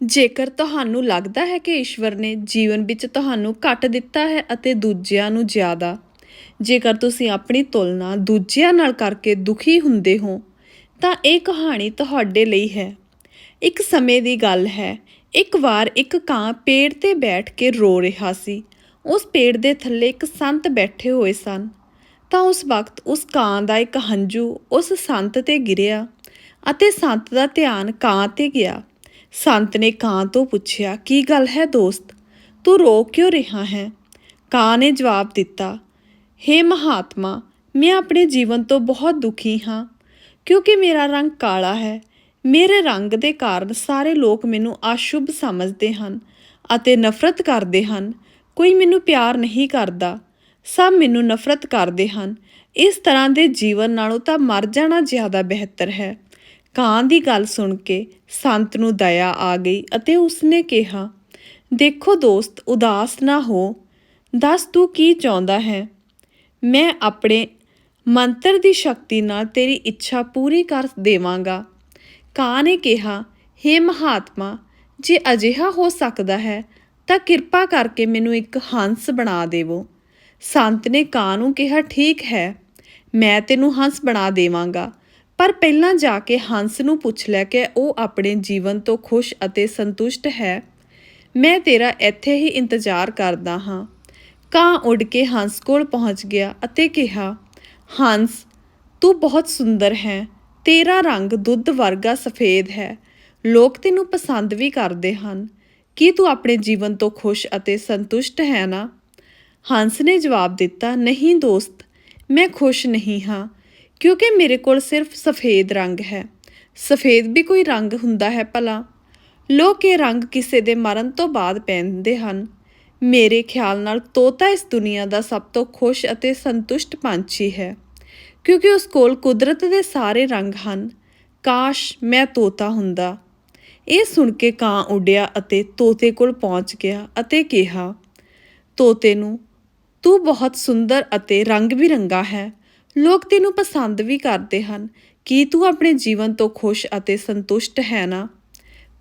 ਜੇਕਰ ਤੁਹਾਨੂੰ ਲੱਗਦਾ ਹੈ ਕਿ ਈਸ਼ਵਰ ਨੇ ਜੀਵਨ ਵਿੱਚ ਤੁਹਾਨੂੰ ਘੱਟ ਦਿੱਤਾ ਹੈ ਅਤੇ ਦੂਜਿਆਂ ਨੂੰ ਜ਼ਿਆਦਾ, ਜੇਕਰ ਤੁਸੀਂ ਆਪਣੀ ਤੁਲਨਾ ਦੂਜਿਆਂ ਨਾਲ ਕਰਕੇ ਦੁਖੀ ਹੁੰਦੇ ਹੋ, ਤਾਂ ਇਹ ਕਹਾਣੀ ਤੁਹਾਡੇ ਲਈ ਹੈ। ਇੱਕ ਸਮੇਂ ਦੀ ਗੱਲ ਹੈ। ਇੱਕ ਵਾਰ ਇੱਕ ਕਾਂ ਪੇੜ ਤੇ ਬੈਠ ਕੇ ਰੋ ਰਿਹਾ ਸੀ। ਉਸ ਪੇੜ ਦੇ ਥੱਲੇ ਇੱਕ ਸੰਤ ਬੈਠੇ ਹੋਏ ਸਨ। ਤਾਂ ਉਸ ਵਕਤ ਉਸ ਕਾਂ ਦਾ ਇੱਕ ਹੰਝੂ ਉਸ ਸੰਤ ਤੇ ਗਿਰਿਆ ਅਤੇ ਸੰਤ ਦਾ ਧਿਆਨ ਕਾਂ ਤੇ ਗਿਆ। ਸੰਤ ਨੇ ਕਾਂ ਤੋਂ ਪੁੱਛਿਆ, ਕੀ ਗੱਲ ਹੈ ਦੋਸਤ? ਤੂੰ ਰੋ ਕਿਉਂ ਰਿਹਾ ਹੈ? ਕਾਂ ਨੇ ਜਵਾਬ ਦਿੱਤਾ, ਹੇ ਮਹਾਤਮਾ, ਮੈਂ ਆਪਣੇ ਜੀਵਨ ਤੋਂ ਬਹੁਤ ਦੁਖੀ ਹਾਂ, ਕਿਉਂਕਿ ਮੇਰਾ ਰੰਗ ਕਾਲਾ ਹੈ। ਮੇਰੇ ਰੰਗ ਦੇ ਕਾਰਨ ਸਾਰੇ ਲੋਕ ਮੈਨੂੰ ਅਸ਼ੁਭ ਸਮਝਦੇ ਹਨ ਅਤੇ ਨਫ਼ਰਤ ਕਰਦੇ ਹਨ। ਕੋਈ ਮੈਨੂੰ ਪਿਆਰ ਨਹੀਂ ਕਰਦਾ। ਸਭ ਮੈਨੂੰ ਨਫ਼ਰਤ ਕਰਦੇ ਹਨ। ਇਸ ਤਰ੍ਹਾਂ ਦੇ ਜੀਵਨ ਨਾਲੋਂ ਤਾਂ ਮਰ ਜਾਣਾ ਜ਼ਿਆਦਾ ਬਿਹਤਰ ਹੈ। ਕਾਂ ਦੀ ਗੱਲ ਸੁਣ ਕੇ ਸੰਤ ਨੂੰ ਦਇਆ ਆ ਗਈ ਅਤੇ ਉਸਨੇ ਕਿਹਾ, ਦੇਖੋ ਦੋਸਤ, ਉਦਾਸ ਨਾ ਹੋ। ਦੱਸ ਤੂੰ ਕੀ ਚਾਹੁੰਦਾ ਹੈ? ਮੈਂ ਆਪਣੇ ਮੰਤਰ ਦੀ ਸ਼ਕਤੀ ਨਾਲ ਤੇਰੀ ਇੱਛਾ ਪੂਰੀ ਕਰ ਦੇਵਾਂਗਾ। ਕਾਂ ਨੇ ਕਿਹਾ हे ਮਹਾਤਮਾ, ਜੇ ਅਜਿਹਾ ਹੋ ਸਕਦਾ ਹੈ, ਤਾਂ ਕਿਰਪਾ ਕਰਕੇ ਮੈਨੂੰ ਇੱਕ ਹੰਸ ਬਣਾ ਦੇਵੋ। ਸੰਤ ਨੇ ਕਾਂ ਨੂੰ ਕਿਹਾ, ਠੀਕ ਹੈ, ਮੈਂ ਤੈਨੂੰ ਹੰਸ ਬਣਾ ਦੇਵਾਂਗਾ। ਪਰ ਪਹਿਲਾਂ ਜਾ ਕੇ ਹੰਸ ਨੂੰ ਪੁੱਛ ਲੈ ਕਿ ਉਹ ਆਪਣੇ ਜੀਵਨ ਤੋਂ ਖੁਸ਼ ਅਤੇ ਸੰਤੁਸ਼ਟ ਹੈ। ਮੈਂ ਤੇਰਾ ਇੱਥੇ ਹੀ ਇੰਤਜ਼ਾਰ ਕਰਦਾ ਹਾਂ। ਕਾਂ ਉੱਡ ਕੇ ਹੰਸ ਕੋਲ ਪਹੁੰਚ ਗਿਆ ਅਤੇ ਕਿਹਾ, ਹੰਸ, ਤੂੰ ਬਹੁਤ ਸੁੰਦਰ ਹੈ। ਤੇਰਾ ਰੰਗ ਦੁੱਧ ਵਰਗਾ ਸਫੇਦ ਹੈ। ਲੋਕ ਤੈਨੂੰ ਪਸੰਦ ਵੀ ਕਰਦੇ ਹਨ। ਕੀ ਤੂੰ ਆਪਣੇ ਜੀਵਨ ਤੋਂ ਖੁਸ਼ ਅਤੇ ਸੰਤੁਸ਼ਟ ਹੈ ਨਾ? ਹੰਸ ਨੇ ਜਵਾਬ ਦਿੱਤਾ, ਨਹੀਂ ਦੋਸਤ, ਮੈਂ ਖੁਸ਼ ਨਹੀਂ ਹਾਂ। ਕਿਉਂਕਿ ਮੇਰੇ ਕੋਲ ਸਿਰਫ ਸਫੇਦ ਰੰਗ ਹੈ। ਸਫੇਦ ਵੀ ਕੋਈ ਰੰਗ ਹੁੰਦਾ ਹੈ ਭਲਾ। ਲੋਕ ਇਹ ਰੰਗ ਕਿਸੇ ਦੇ ਮਰਨ ਤੋਂ ਬਾਅਦ ਪਹਿਨਦੇ ਹਨ। ਮੇਰੇ ਖਿਆਲ ਨਾਲ ਤੋਤਾ ਇਸ ਦੁਨੀਆ ਦਾ ਸਭ ਤੋਂ ਖੁਸ਼ ਅਤੇ ਸੰਤੁਸ਼ਟ ਪੰਛੀ ਹੈ। ਕਿਉਂਕਿ ਉਸ ਕੋਲ ਕੁਦਰਤ ਦੇ ਸਾਰੇ ਰੰਗ ਹਨ। ਕਾਸ਼ ਮੈਂ ਤੋਤਾ ਹੁੰਦਾ। ਇਹ ਸੁਣ ਕੇ ਕਾਂ ਉੱਡਿਆ ਅਤੇ ਤੋਤੇ ਕੋਲ ਪਹੁੰਚ ਗਿਆ ਅਤੇ ਕਿਹਾ, ਤੋਤੇ ਨੂੰ, ਤੂੰ ਬਹੁਤ ਸੁੰਦਰ ਅਤੇ ਰੰਗ ਬਿਰੰਗਾ ਹੈ। ਲੋਕ ਤੈਨੂੰ ਪਸੰਦ ਵੀ ਕਰਦੇ ਹਨ। ਕੀ ਤੂੰ ਆਪਣੇ ਜੀਵਨ ਤੋਂ ਖੁਸ਼ ਅਤੇ ਸੰਤੁਸ਼ਟ ਹੈ ਨਾ?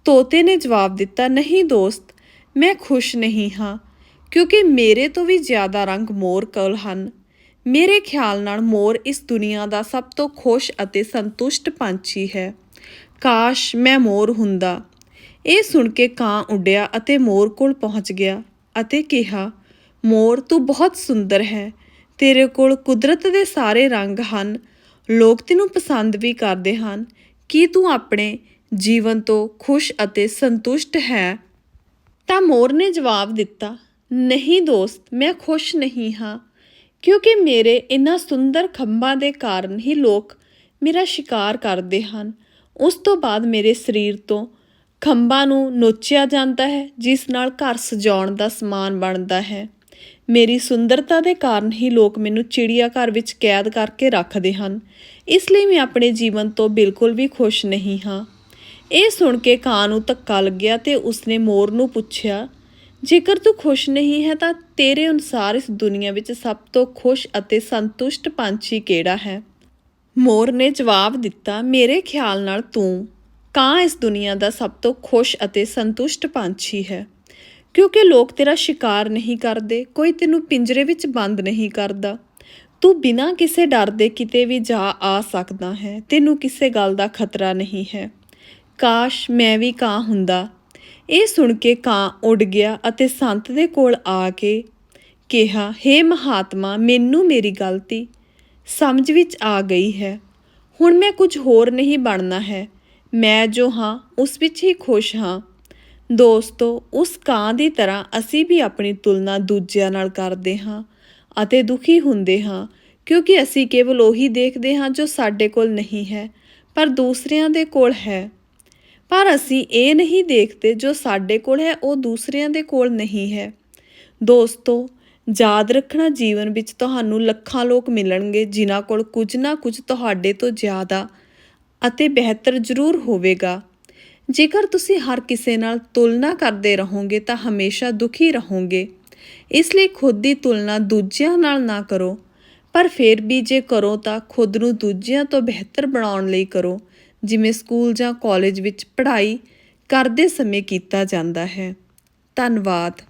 ਤੋਤੇ ਨੇ ਜਵਾਬ ਦਿੱਤਾ, ਨਹੀਂ ਦੋਸਤ, ਮੈਂ ਖੁਸ਼ ਨਹੀਂ ਹਾਂ, ਕਿਉਂਕਿ ਮੇਰੇ ਤੋਂ ਵੀ ਜ਼ਿਆਦਾ ਰੰਗ ਮੋਰ ਕੋਲ ਹਨ। ਮੇਰੇ ਖਿਆਲ ਨਾਲ ਮੋਰ ਇਸ ਦੁਨੀਆ ਦਾ ਸਭ ਤੋਂ ਖੁਸ਼ ਅਤੇ ਸੰਤੁਸ਼ਟ ਪੰਛੀ ਹੈ। ਕਾਸ਼ ਮੈਂ ਮੋਰ ਹੁੰਦਾ। ਇਹ ਸੁਣ ਕੇ ਕਾਂ ਉੱਡਿਆ ਅਤੇ ਮੋਰ ਕੋਲ ਪਹੁੰਚ ਗਿਆ ਅਤੇ ਕਿਹਾ, ਮੋਰ, ਤੂੰ ਬਹੁਤ ਸੁੰਦਰ ਹੈ। ਤੇਰੇ ਕੋਲ ਕੁਦਰਤ ਦੇ ਸਾਰੇ ਰੰਗ ਹਨ। ਲੋਕ ਤੈਨੂੰ ਪਸੰਦ ਵੀ ਕਰਦੇ ਹਨ। ਕੀ ਤੂੰ ਆਪਣੇ ਜੀਵਨ ਤੋਂ ਖੁਸ਼ ਅਤੇ ਸੰਤੁਸ਼ਟ ਹੈ? ਤਾਂ ਮੋਰ ਨੇ ਜਵਾਬ ਦਿੱਤਾ, ਨਹੀਂ ਦੋਸਤ, ਮੈਂ ਖੁਸ਼ ਨਹੀਂ ਹਾਂ। ਕਿਉਂਕਿ ਮੇਰੇ ਇਨ੍ਹਾਂ ਸੁੰਦਰ ਖੰਭਾਂ ਦੇ ਕਾਰਨ ਹੀ ਲੋਕ ਮੇਰਾ ਸ਼ਿਕਾਰ ਕਰਦੇ ਹਨ। ਉਸ ਤੋਂ ਬਾਅਦ ਮੇਰੇ ਸਰੀਰ ਤੋਂ ਖੰਭਾਂ ਨੂੰ ਨੋਚਿਆ ਜਾਂਦਾ ਹੈ, ਜਿਸ ਨਾਲ ਘਰ ਸਜਾਉਣ ਦਾ ਸਮਾਨ ਬਣਦਾ ਹੈ। ਮੇਰੀ ਸੁੰਦਰਤਾ ਦੇ ਕਾਰਨ ਹੀ ਲੋਕ ਮੈਨੂੰ ਚਿੜੀਆ ਘਰ ਵਿੱਚ ਕੈਦ ਕਰਕੇ ਰੱਖਦੇ ਹਨ। ਇਸ ਲਈ ਮੈਂ ਆਪਣੇ ਜੀਵਨ ਤੋਂ ਬਿਲਕੁਲ ਵੀ ਖੁਸ਼ ਨਹੀਂ ਹਾਂ। ਇਹ ਸੁਣ ਕੇ ਕਾਂ ਨੂੰ ਧੱਕਾ ਲੱਗਿਆ ਤੇ ਉਸਨੇ ਮੋਰ ਨੂੰ ਪੁੱਛਿਆ, ਜੇਕਰ ਤੂੰ ਖੁਸ਼ ਨਹੀਂ ਹੈ ਤਾਂ ਤੇਰੇ ਅਨੁਸਾਰ ਇਸ ਦੁਨੀਆ ਵਿੱਚ ਸਭ ਤੋਂ ਖੁਸ਼ ਅਤੇ ਸੰਤੁਸ਼ਟ ਪੰਛੀ ਕਿਹੜਾ ਹੈ? ਮੋਰ ਨੇ ਜਵਾਬ ਦਿੱਤਾ, ਮੇਰੇ ਖਿਆਲ ਨਾਲ ਤੂੰ। ਕਾਂ ਇਸ ਦੁਨੀਆ ਦਾ ਸਭ ਤੋਂ ਖੁਸ਼ ਅਤੇ ਸੰਤੁਸ਼ਟ ਪੰਛੀ ਹੈ। ਕਿਉਂਕਿ ਲੋਕ ਤੇਰਾ ਸ਼ਿਕਾਰ ਨਹੀਂ ਕਰਦੇ, ਕੋਈ ਤੈਨੂੰ ਪਿੰਜਰੇ ਵਿੱਚ ਬੰਦ ਨਹੀਂ ਕਰਦਾ। ਤੂੰ ਬਿਨਾਂ ਕਿਸੇ ਡਰ ਦੇ ਕਿਤੇ ਵੀ ਜਾ ਆ ਸਕਦਾ ਹੈ, ਤੈਨੂੰ ਕਿਸੇ ਗੱਲ ਦਾ ਖਤਰਾ ਨਹੀਂ ਹੈ। ਕਾਸ਼ ਮੈਂ ਵੀ ਕਾਂ ਹੁੰਦਾ। ਇਹ ਸੁਣ ਕੇ ਕਾਂ ਉੱਡ ਗਿਆ ਅਤੇ ਸੰਤ ਦੇ ਕੋਲ ਆ ਕੇ ਕਿਹਾ हे ਮਹਾਤਮਾ, ਮੈਨੂੰ ਮੇਰੀ ਗਲਤੀ ਸਮਝ ਵਿੱਚ ਆ ਗਈ ਹੈ। ਹੁਣ ਮੈਂ ਕੁਝ ਹੋਰ ਨਹੀਂ ਬਣਨਾ ਹੈ। ਮੈਂ ਜੋ ਹਾਂ, ਉਸ ਵਿੱਚ ਹੀ ਖੁਸ਼ ਹਾਂ। ਦੋਸਤੋ, ਉਸ ਕਾਂ ਦੀ ਤਰ੍ਹਾਂ ਅਸੀਂ ਵੀ ਆਪਣੀ ਤੁਲਨਾ ਦੂਜਿਆਂ ਨਾਲ ਕਰਦੇ ਹਾਂ ਅਤੇ ਦੁਖੀ ਹੁੰਦੇ ਹਾਂ, ਕਿਉਂਕਿ ਅਸੀਂ ਕੇਵਲ ਉਹੀ ਦੇਖਦੇ ਹਾਂ ਜੋ ਸਾਡੇ ਕੋਲ ਨਹੀਂ ਹੈ, ਪਰ ਦੂਸਰਿਆਂ ਦੇ ਕੋਲ ਹੈ। ਪਰ ਅਸੀਂ ਇਹ ਨਹੀਂ ਦੇਖਦੇ ਜੋ ਸਾਡੇ ਕੋਲ ਹੈ, ਉਹ ਦੂਸਰਿਆਂ ਦੇ ਕੋਲ ਨਹੀਂ ਹੈ। ਦੋਸਤੋ, ਯਾਦ ਰੱਖਣਾ ਜੀਵਨ ਵਿੱਚ ਤੁਹਾਨੂੰ ਲੱਖਾਂ ਲੋਕ ਮਿਲਣਗੇ ਜਿਨ੍ਹਾਂ ਕੋਲ ਕੁਝ ਨਾ ਕੁਝ ਤੁਹਾਡੇ ਤੋਂ ਜ਼ਿਆਦਾ ਅਤੇ ਬਿਹਤਰ ਜ਼ਰੂਰ ਹੋਵੇਗਾ। ਜੇਕਰ ਤੁਸੀਂ ਹਰ ਕਿਸੇ ਨਾਲ ਤੁਲਨਾ ਕਰਦੇ ਰਹੋਗੇ ਤਾਂ ਹਮੇਸ਼ਾ ਦੁਖੀ ਰਹੋਗੇ। ਇਸ ਲਈ ਖੁਦ ਦੀ ਤੁਲਨਾ ਦੂਜਿਆਂ ਨਾਲ ਨਾ ਕਰੋ, ਪਰ ਫਿਰ ਵੀ ਜੇ ਕਰੋ ਤਾਂ ਖੁਦ ਨੂੰ ਦੂਜਿਆਂ ਤੋਂ ਬਿਹਤਰ ਬਣਾਉਣ ਲਈ ਕਰੋ, ਜਿਵੇਂ ਸਕੂਲ ਜਾਂ ਕਾਲਜ ਵਿੱਚ ਪੜ੍ਹਾਈ ਕਰਦੇ ਸਮੇਂ ਕੀਤਾ ਜਾਂਦਾ ਹੈ। ਧੰਨਵਾਦ।